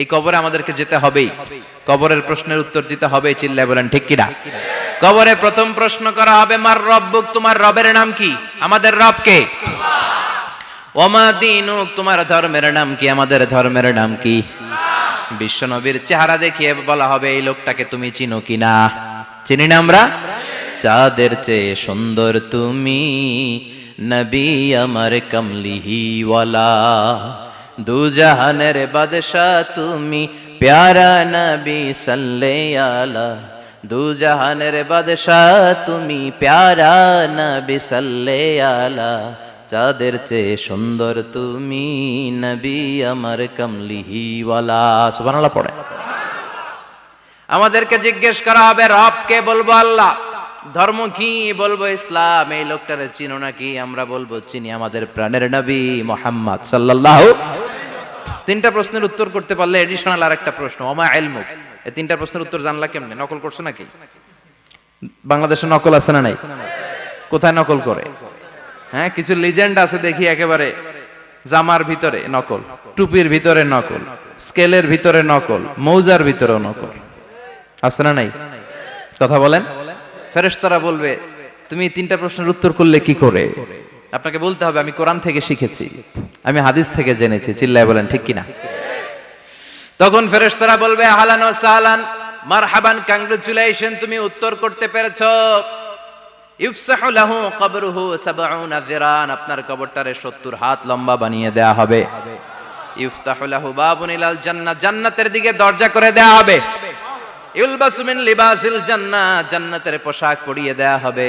এই কবরে আমাদেরকে যেতে হবেই। কবরের প্রশ্নের উত্তর দিতে হবে চিল্লায় বলেন, ঠিক কিনা? কবরে প্রথম প্রশ্ন করা হবে, মার রব্বুক, তোমার রবের নাম কি? আমাদের রব কে? ওমা তোমার ধর্মের নাম কি? আমাদের ধর্মের নাম কি? বিশ্বনবীর চেহারা দেখিয়ে বলা হবে, এই লোকটাকে তুমি চিনো কিনা? চিনি না আমরা? চাঁদের চেয়ে সুন্দর তুমি, নবী আমার কমলিহি দু জাহানের বাদশাহ তুমি প্যারা নবী সাল্লে আলা দু জাহানের বাদশাহ তুমি প্যারা নবী সাল্লে আলা চাঁদের চেয়ে সুন্দর তুমি নবী আমার কমলিহি ওয়ালা সুবহানাল্লাহ পড়ে। আমাদেরকে জিজ্ঞেস করা হবে রবকে বলব আল্লাহ? ধর্ম কি বলব ইসলাম? এই লোকটারে চিনো নাকি? আমরা বলব, চিনি আমাদের প্রাণের নবী মোহাম্মদ সাল্লাল্লাহু তিনটা প্রশ্নের উত্তর করতে পারলে এডিশনাল আর একটা প্রশ্ন, ওমা এলমুক এই তিনটা প্রশ্নের উত্তর জানলা কেমনে? নকল করছ নাকি? বাংলাদেশে নকল আছে না নাই? কোথায় নকল করে? হ্যাঁ কিছু লিজেন্ড আছে দেখি একেবারে জামার ভিতরে নকল, টুপির ভিতরে নকল, স্কেলের ভিতরে নকল, মৌজার ভিতরেও নকল। আছে না নাই? কথা বলেন? ফেরেশতারা বলবে, তুমি তিনটা প্রশ্নের উত্তর করলে কি করে? আপনাকে বলতে হবে, আমি কোরআন থেকে শিখেছি। আমি হাদিস থেকে জেনেছি, চিল্লায় বলেন, ঠিক কিনা? তখন ফেরেশতারা বলবে, আহলান সাহলান, মারহাবান কংগ্রেচুলেশন তুমি উত্তর করতে পেরেছ। ইফসাহু লাহু কবরুহু সাবউনা যিরান আপনার কবরটারে 70 হাত লম্বা বানিয়ে দেয়া হবে। ইফতাহু লাহু বাবুন ইলাল জান্নাহ, জান্নাতের দিকে দরজা করে দেয়া হবে। ইউলবাসু মিন লিবাসিল জান্নাহ, জান্নাতের পোশাক পরিয়ে দেয়া হবে।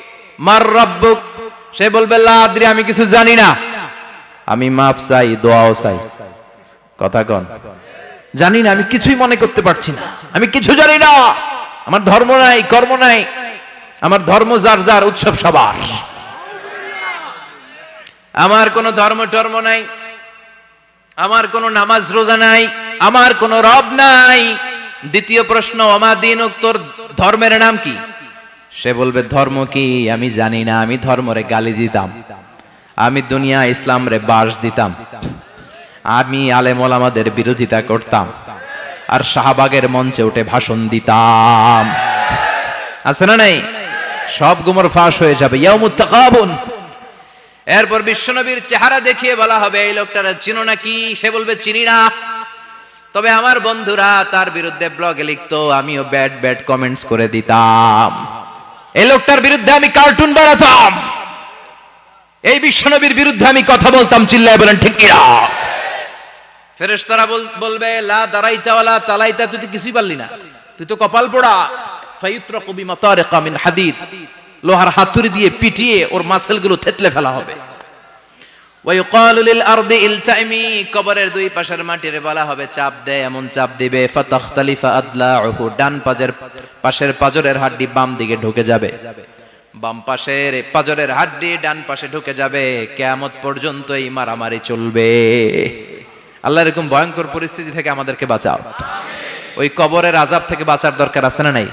মার রব্বুক। সে বলবে, লা আদ্রি, আমি কিছু জানি না। আমি মাফ চাই, দোয়াও চাই। কথা কন। জানি না, আমি কিছুই মনে করতে পারছি না। আমি কিছু জানি না। আমার ধর্ম নাই, কর্ম নাই। আমার ধর্ম যার যার উৎসব সবার। আমার কোনো ধর্ম টর্ম নাই। আমার কোনো নামাজ রোজা নাই। আমার কোনো রব নাই। দ্বিতীয় প্রশ্ন আমার দিন তোর ধর্মের নাম কি? সে বলবে, ধর্ম কি? আমি জানি না, আমি ধর্মরে গালি দিতাম। আমি দুনিয়া ইসলাম রে বাস দিতাম। আমি আলেম ওলামাদের বিরোধিতা করতাম। আর শাহবাগের মঞ্চে উঠে ভাষণ দিতাম। আছে না নাই? সব গুমর ফাঁস হয়ে যাবে। ইয়ামুত তাকাবুন। এরপর বিশ্বনবীর চেহারা দেখিয়ে বলা হবে, এই লোকটারা চিনো না কি? সে বলবে, চিনি না। তবে আমার বন্ধুরা তার বিরুদ্ধে ব্লগে লিখতো, আমিও ব্যাড ব্যাড কমেন্টস করে দিতাম। এই লোকটার বিরুদ্ধে আমি কার্টুন বানাতাম। এই বিশ্বনবীর বিরুদ্ধে আমি কথা বলতাম, চিল্লায় বলেন, ঠিক কিনা? ফেরেশতারা বল- বলবে, লা দারাইতা ওয়ালা তালাইতা তুই তো কিছুই পারলি না। তুই তো কপাল পোড়া। ফায়ুত্রাকু বিমাতারিকা মিন হাদিদ। লোহার হাতুড়ি দিয়ে পিটিয়ে ওর মাসেলগুলো থেতলে ফেলা হবে। ওয়ায়ুকালু লিল আরদি ইলতাইমি কবরের দুই পাশের মাটির বলা হবে চাপ দে এমন চাপ দিবে, ফাতাখতালিফা আদলাহু পাশের পাজরের হাড্ডি বাম দিকে ঢুকে যাবে। বাম পাশের পাজরের হাড্ডি ডান পাশে ঢুকে যাবে, কিয়ামত পর্যন্ত এই মারামারি চলবে। আল্লাহ এরকম ভয়ঙ্কর পরিস্থিতি থেকে আমাদেরকে বাঁচাও। ওই কবরের আজাব থেকে বাঁচার দরকার আছে না নাই?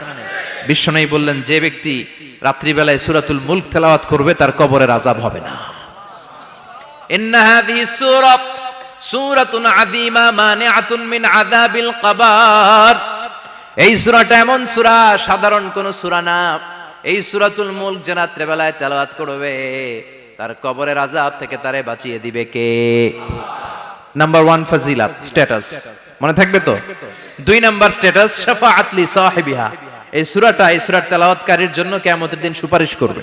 বিশ্বনবী বললেন, যে ব্যক্তি রাত্রিবেলায় সুরাতুল মুলক তেলাওয়াত করবে, তার কবরের আজাব হবে না। ইন্না হাযিহি সূরা সূরাতুন আযীমা মানিআতুন মিন আযাবিল কবর এই সূরাটা এমন সূরা, সাধারণ কোন সূরা না। এই সূরাতুল মুলক যে রাত্রেবেলায় তেলাওয়াত করবে, তার কবরের আযাব থেকে তারে বাঁচিয়ে দিবে কে? নাম্বার ওয়ান ফাজিলাত স্ট্যাটাস মনে থাকবে তো? দুই নাম্বার স্ট্যাটাস শাফাআতলি সাহেবিহা। এই সূরাটা, এই সূরার তেলাওয়াতকারীর জন্য কিয়ামতের দিন সুপারিশ করবে।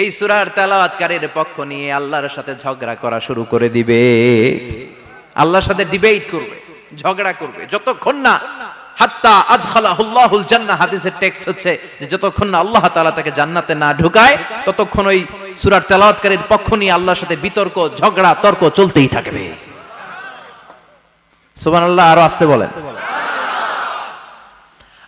এই সূরার তেলাওয়াতকারীর পক্ষ নিয়ে আল্লাহর সাথে ঝগড়া করা শুরু করে দিবে। আল্লাহর সাথে ডিবেট করবে, ঝগড়া করবে। যতক্ষণ না হাত্তা আদখালাহুল্লাহুল জান্নাহ, হাদিসের টেক্সট হচ্ছে যে যতক্ষণ না আল্লাহ তাআলা তাকে জান্নাতে না ঢুকায়, ততক্ষণ ওই সূরার তেলাওয়াতকারীর পক্ষ নিয়ে আল্লাহর সাথে বিতর্ক, ঝগড়া, তর্ক চলতেই থাকবে। সুবহানাল্লাহ, আরও আসতে বলেন।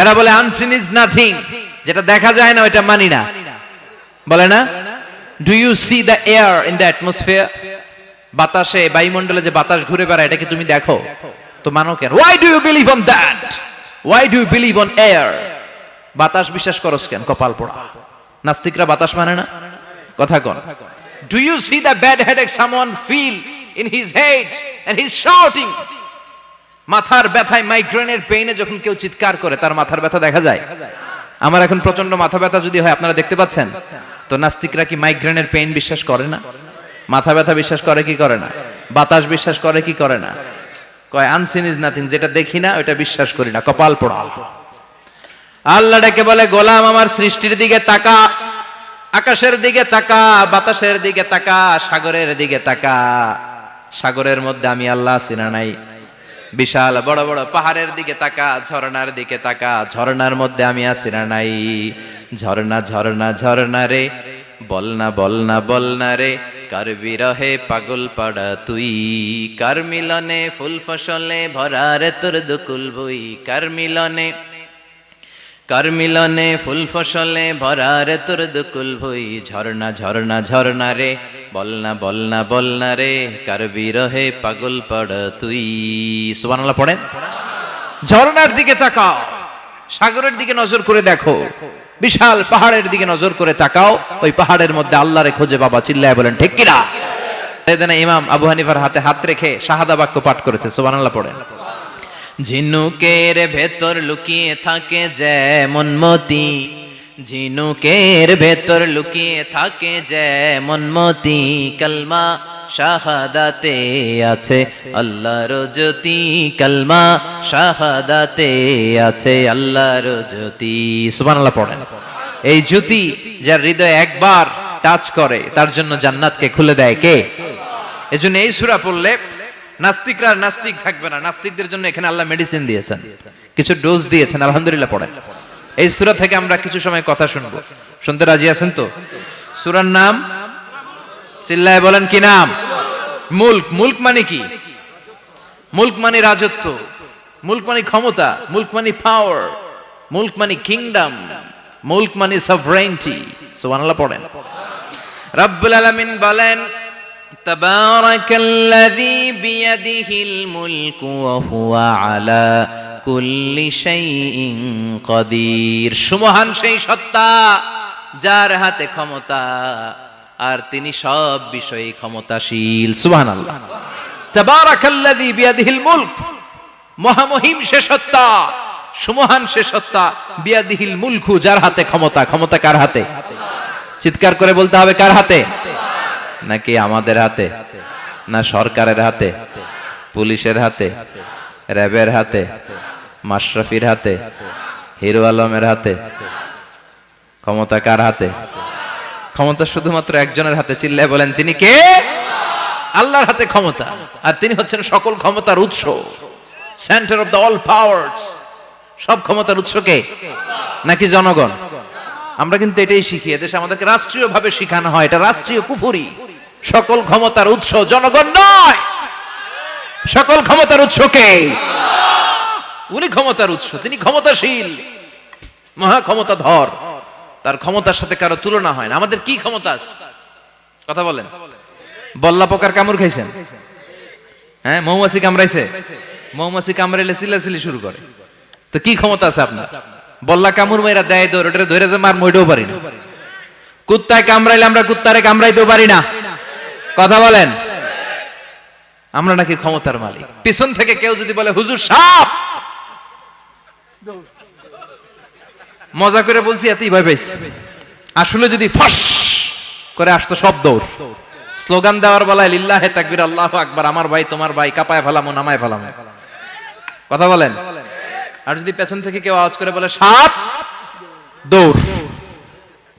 এরা বলে আনসিন ইজ নাথিং যেটা দেখা যায় না, ওইটা মানি না। বলে না? Do you see the air in the atmosphere বাতাসে, বায়ুমণ্ডলে যে বাতাস ঘুরে বেড়ায়, এটা কি তুমি দেখো? তো মানো কেন? Why do you believe on that why do you believe on air বাতাস বিশ্বাস করস কেন? কপাল পোড়া। নাস্তিকরা বাতাস মানে না? কথা কোন? Do you see the bad headache someone feel in his head and his shouting মাথার ব্যথায় মাইগ্রেনের পেইনে যখন কেউ চিৎকার করে, তার মাথার ব্যথা দেখা যায়। আমার এখন প্রচণ্ড মাথা ব্যথা যদি হয়, আপনারা দেখতে পাচ্ছেন? তো নাস্তিকরা কি মাইগ্রেনের পেইন বিশ্বাস করে না? মাথা ব্যথা বিশ্বাস করে কি করে না? বাতাস বিশ্বাস করে কি করে না? কয় আনসিন ইজ নাথিং যেটা দেখি না ওটা বিশ্বাস করি না, কপাল পোড়া। আল্লাহ ডেকে বলে, গোলাম, আমার সৃষ্টির দিকে তাকা, আকাশের দিকে তাকা, বাতাসের দিকে তাকা, সাগরের দিকে তাকা। সাগরের মধ্যে আমি আল্লাহ, সিনা নাই। বিশাল বড় বড় পাহাড়ের দিকে তাকা, ঝর্ণার দিকে তাকা, ঝর্ণার মধ্যে আমি আছি না নাই। ঝর্ণা ঝর্ণা ঝর্ণা রে, বল না বল না বল না রে, কার বিরহে পাগল পাড়া তুই? কার মিলনে ফুল ফসলে ভরা রে তোর দুকুল বই? কার মিলনে কার মিলনে ফুল ফসলে ভরা রে তোর দুকুল ভুই ঝর্ণা ঝর্ণা ঝর্ণা রে বল না বল না বল না রে কার বিরহে পাগল পড় তুই। সুবহানাল্লাহ পড়েন। ঝর্ণার দিকে তাকাও, সাগরের দিকে নজর করে দেখো। বিশাল পাহাড়ের দিকে নজর করে তাকাও, ওই পাহাড়ের মধ্যে আল্লাহরে খোঁজে বাবা, চিল্লায় বলেন, ঠিক কিনা ইমাম আবু হানিফার হাতে হাত রেখে শাহাদা বাক্য পাঠ করেছে, সুবহানাল্লাহ পড়েন। ঝিনুকের ভেতর লুকিয়ে থাকে যেমন মতি ঝিনুকের ভেতর লুকিয়ে থাকে যেমন মতি কালমা, শাহাদাতে আছে আল্লাহর জ্যোতি কালমা, শাহাদাতে আছে আল্লাহর জ্যোতি। সুবহানাল্লাহ পড়েন। এই জ্যোতি যার হৃদয় একবার টাচ করে, তার জন্য জান্নাতকে খুলে দেয় কে? এজন্য এই সূরা পড়লে নাস্তিকরা নাস্তিক থাকবে না। নাস্তিকদের জন্য এখানে আল্লাহ মেডিসিন দিয়েছেন। কিছু ডোজ দিয়েছেন। আলহামদুলিল্লাহ পড়েন। এই সুরা থেকে আমরা কিছু সময় কথা শুনব। শুনতে রাজি আছেন তো? সুরার নাম? চিল্লায় বলেন কি নাম? মুল্ক। মুল্ক মানে কি? মুল্ক মানে রাজত্ব। মুল্ক মানে ক্ষমতা। মুল্ক মানে পাওয়ার মুল্ক মানে কিংডম মুল্ক মানে সভরেন্টি সুবহানাল্লাহ পড়েন। রব্বুল আলামিন বলেন, তাবারাকাল্লাযী বিয়াদিহিল মুলকু ওয়া হুয়া আলা কদির। সুমহান সেই সত্তা যার হাতে ক্ষমতা, আর তিনি সব বিষয়ে ক্ষমতাশীল। মহামহিম সে সত্তা, সুমহান সে সত্তা, বিয়াদিহিল মুলকু যার হাতে ক্ষমতা। ক্ষমতা কার হাতে? চিৎকার করে বলতে হবে কার হাতে? নাকি আমাদের হাতে? না সরকারের হাতে? পুলিশের হাতে? র্যাবের হাতে? মাশরাফির হাতে, হিরো আলমের হাতে, ক্ষমতা কার হাতে? ক্ষমতা শুধুমাত্র একজনের হাতে চিল্লায় বলেন তিনি কে? আল্লাহর হাতে ক্ষমতা। আর তিনি হচ্ছেন সকল ক্ষমতার উৎস। Centre of the all powers সব ক্ষমতার উৎস কে? নাকি জনগণ? আমরা কিন্তু এটাই শিখি, এদেশে আমাদেরকে রাষ্ট্রীয় ভাবে শিখানো হয়, এটা রাষ্ট্রীয় কুফুরি। সকল ক্ষমতার উৎস জনগণ নয়। সকল ক্ষমতার উৎস কে? উনি ক্ষমতার উৎস, তিনি ক্ষমতাশীল। মহা ক্ষমতাধর। তার ক্ষমতার সাথে কারও তুলনা হয় না। আমাদের কি ক্ষমতা আছে? কথা বলেন। বল্লা পোকার কামড় খাইছেন? হ্যাঁ মৌমাছি কামড়াইছে? মৌমাছি কামড়াইলে চিল্লাচিল্লি শুরু করে। তো কি ক্ষমতা আছে আপনার? বল্লা কামড় মেয়েরা দেয় দৌড় ওটা ধরে যে মার মইটাও পারি না। কুত্তায় কামড়াইলে আমরা কুত্তারে কামড়াইতেও পারি না। কথা বলেন। আমরা নাকি ক্ষমতার মালিক। পিছন থেকে কেউ যদি বলে, হুজুর সাপ! মজা করে বলছি, এতই ভয় পাইছি। আসলে যদি ফাঁস করে আসতো সব দৌড়। স্লোগান দেওয়ার বেলায় লিল্লাহে তাকবির, আল্লাহ আকবার, আমার ভাই, তোমার ভাই, কাপায় ফেলামো, নামায় ফেলামো। কথা বলেন? আর যদি পেছন থেকে কেউ আওয়াজ করে বলে, সাপ, দৌড়।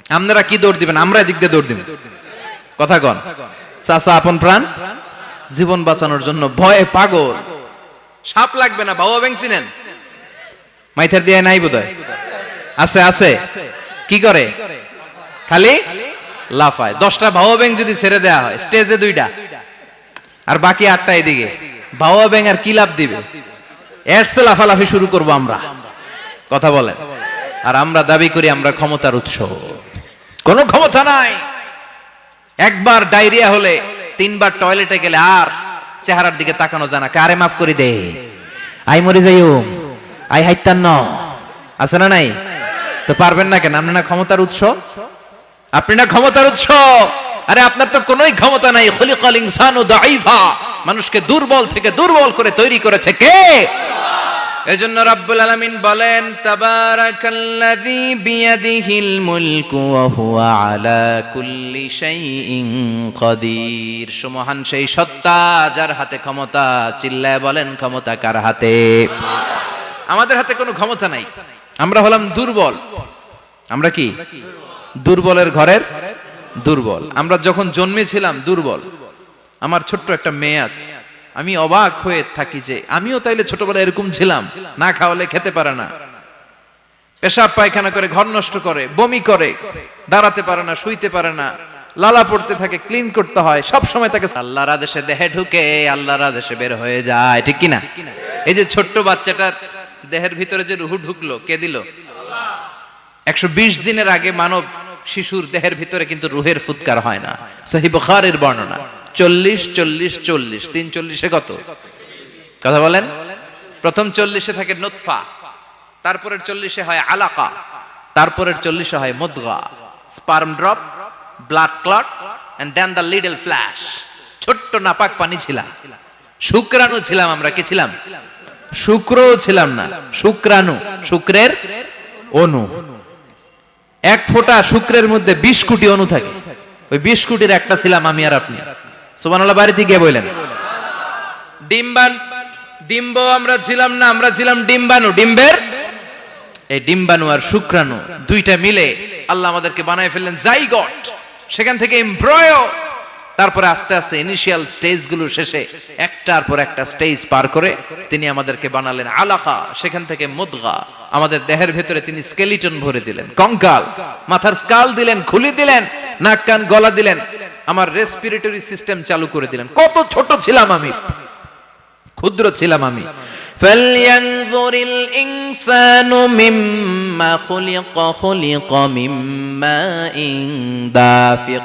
আপনারা কি দৌড় দিবেন? আমরা এদিক দিয়ে দৌড় দিব। কথা কন। চাচা আপন প্রাণ? জীবন বাঁচানোর জন্য ভয়ে পাগল। সাপ লাগবে না, বাবা ব্যাংক চিনেন। মাইথার দিয়ে নাই বোধহয়? আছে আছে। কি করে? খালি? লাফায়। দশটা ভাও ব্যাংক যদি ছেড়ে দেওয়া হয়, স্টেজে দুইটা। আর বাকি আটটা এদিকে। ভাও ব্যাংক আর কি লাভ দিবে? এরসে লাফালাফি শুরু করব আমরা। কথা বলেন। আর আমরা দাবি করি, আমরা ক্ষমতার উৎস। কোনো ক্ষমতা নাই। একবার ডায়রিয়া হলে, তিনবার টয়লেটে গেলে আর চেহারার দিকে তাকানো জানা কারে মাফ করে দে? আই মরে যাইও। আই হাইতান ন। আছে না নাই? তো পারবেন না কেন? আপনি না ক্ষমতার উৎস? আপনি না ক্ষমতার উৎস? আরে আপনার তো কোনোই ক্ষমতা নাই। খলিকাল ইনসানু দাইফা মানুষকে দুর্বল থেকে দুর্বল করে তৈরি করেছে কে? এজন্য রাব্বুল আলামিন বলেন, তাবারাকাল্লাযী বিয়াদিহিল মুলকু ওয়া হুয়া আলা কুল্লি শাইইন কাদির সুমহান সেই সত্তা যার হাতে ক্ষমতা, চিল্লায় বলেন, ক্ষমতা কার হাতে? আমাদের হাতে কোনো ক্ষমতা নাই। আমরা হলাম দুর্বল। আমরা কি? দুর্বলের ঘরের দুর্বল। আমরা যখন জন্মেছিলাম দুর্বল। আমার ছোট্ট একটা মেয়ে আছে। আমি অবাক হয়ে থাকি যে আমিও তাইলে ছোটবেলায় এরকম ছিলাম। না খাওয়ালে খেতে পারে না। পেশাব পায়খানা করে ঘর নষ্ট করে, বমি করে, দাঁড়াতে পারে না, শুইতে পারে না, লালা পড়তে থাকে, ক্লিন করতে হয়, সব সময় তাকে আল্লাহর আদেশে দেহে ঢুকে, আল্লাহর আদেশে বের হয়ে যায়, ঠিক কিনা? এই যে ছোট্ট বাচ্চাটার দেহের ভিতরে যে রুহু ঢুকলো, কে দিল? একশো দিনের আগে মানব শিশুর দেহের ভিতরে কিন্তু রুহের ফুৎকার হয় না। সহি বুখারের বর্ণনা। চল্লিশ চল্লিশ চল্লিশ। তিন চল্লিশে কত? কথা বলেন? প্রথম চল্লিশে থাকে নোৎফা তারপরের চল্লিশে হয় আলাকা। তারপরের চল্লিশে হয় মুদগা। Sperm drop, blood clot and then the little flesh ছোট্ট নাপাক পানি ছিলাম। শুক্রাণু ছিলাম আমরা, কি ছিলাম? শুক্র ছিলাম না শুক্রাণু শুক্রের অনু এক ফোঁটা শুক্রের মধ্যে বিশ কোটি অনু থাকে। ওই বিশ কোটির একটা ছিলাম আমি আর আপনি। সুবহানাল্লাহ বাড়িতে গিয়ে বললেন। ডিম্বান ডিম্ব আমরা ছিলাম না আমরা ছিলাম ডিম্বাণু। ডিম্বের? এই ডিম্বাণু আর শুক্রাণু দুইটা মিলে আল্লাহ আমাদেরকে বানায় ফেললেন জাইগট। সেখান থেকে এমব্রয় তারপরে আস্তে আস্তে ইনিশিয়াল স্টেজগুলো শেষে একটার পর একটা স্টেজ পার করে তিনি আমাদেরকে বানালেন আলাকা সেখান থেকে মুদগা আমাদের দেহের ভেতরে তিনি স্কেলিটন ভরে দিলেন কঙ্কাল মাথার স্কাল দিলেন খুলি দিলেন নাক কান গলা দিলেন আমার রেসপিরেটরি সিস্টেম চালু করে দিলেন কত ছোট ছিলাম আমি ক্ষুদ্র ছিলাম আমি فلينظر الإنسان مما خلق خلق من ماء دافق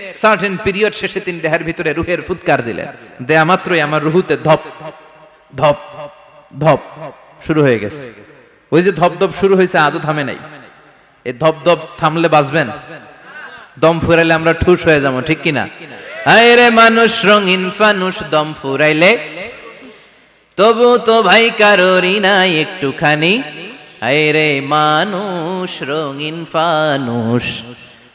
সার্টেন পিরিয়ড শেষে তিনি দেহের ভিতরে রুহের ফুৎকার দিলেন। দেয়া মাত্রই আমার রুহুতে ধপ ধপ ধপ শুরু হয়ে গেছে। ওই যে ধপ ধপ শুরু হয়েছে, আজও থামে নাই। এই ধপ ধপ থামলে বাঁচবেন? দম ফুরাইলে আমরা ঠুস হয়ে যাব, ঠিক কিনা? আয় রে মানুষ, রঙিন ফানুষ, দম ফুরাইলে। তবু তো ভাই কারোরই নাই একটুখানি। আয় রে মানুষ, রঙিন ফানুষ।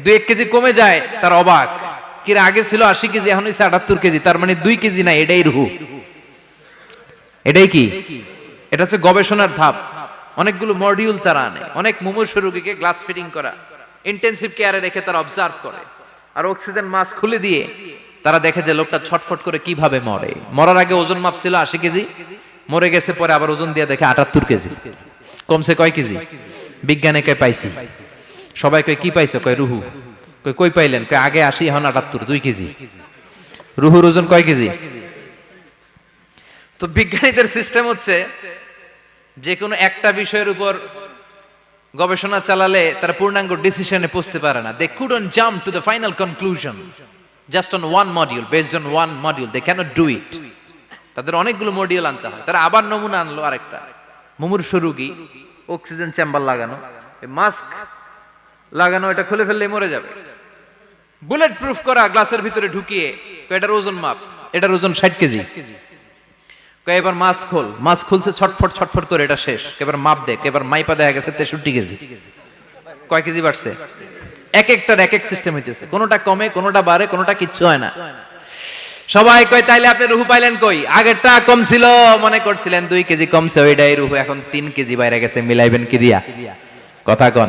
দুই এক কেজি কমে যায়, তার অবাক। কিরে, আগে ছিল আশি কেজি, এখন হয়েছে আটাত্তর কেজি, তার মানে দুই কেজি না এটাই রুহু। এটাই কি? এটা হচ্ছে গবেষণার ধাপ। অনেকগুলো মডিউল তারা আনে, অনেক মুমূর্ষ রোগীকে গ্লাস ফিটিং করা। ইন্টেন্সিভ কেয়ারে রেখে তারা অবজার্ভ করে। আর অক্সিজেন মাস্ক খুলে দিয়ে তারা দেখে যে লোকটা ছটফট করে কীভাবে মরে। মরার আগে ওজন মাপ ছিল আশি কেজি, মরে গেছে পরে আবার ওজন দিয়ে দেখে আটাত্তর কেজি। কমছে কয় কেজি? বিজ্ঞানে কয় পাইছি। সবাই কয়, কি পাইছো? কয়, রুহু। কয়, কই পাইলেন? কয়, আগে আশি এখন আটাত্তর, দুই কেজি। রুহুর ওজন কয় কেজি? তো বিজ্ঞানীদের সিস্টেম হচ্ছে যে কোনো একটা বিষয়ের উপর গবেষণা চালালে তারা পূর্ণাঙ্গ ডিসিশনে পৌঁছতে পারে না। They couldn't jump to the final conclusion just on one module based on one module they can't do it তাদের অনেকগুলো মডিউল আনতে হয়। তারা আবার নমুনা আনলো আরেকটা। মুমূর্ষ রোগী অক্সিজেন চেম্বার লাগানো মাস্ক লাগানো, এটা খুলে ফেললে মরে যাবে। বুলেট প্রুফ করা গ্লাসের ভিতরে ঢুকিয়ে এটার ওজন মাপ? এটার ওজন ষাট কেজি। এবার মাছ খোল। মাছ খুলছে, ছটফট ছটফট করে, এটা শেষ। এবার মাপ এবার মাইপা দেখা গেছে তেষট্টি কেজি। কয় কেজি বাড়ছে? এক একটার এক এক সিস্টেম হইতেছে। কোনোটা কমে, কোনোটা বাড়ে, কোনোটা কিচ্ছু হয় না। সবাই কয়, তাইলে আপনি রুহু পাইলেন কই? আগেরটা কম ছিল, মনে করছিলেন দুই কেজি কমছে, ওইটাই রুহু এখন তিন কেজি বাইরে গেছে, মিলাইবেন কি দিয়া? কথা কন।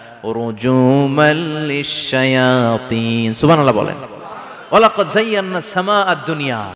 রুজুমান লিশ-শায়াতিন সুবহানাল্লাহ বলেন ওয়ালাকাদ যায়্যানা আস-সামাআ আদ-দুনিয়া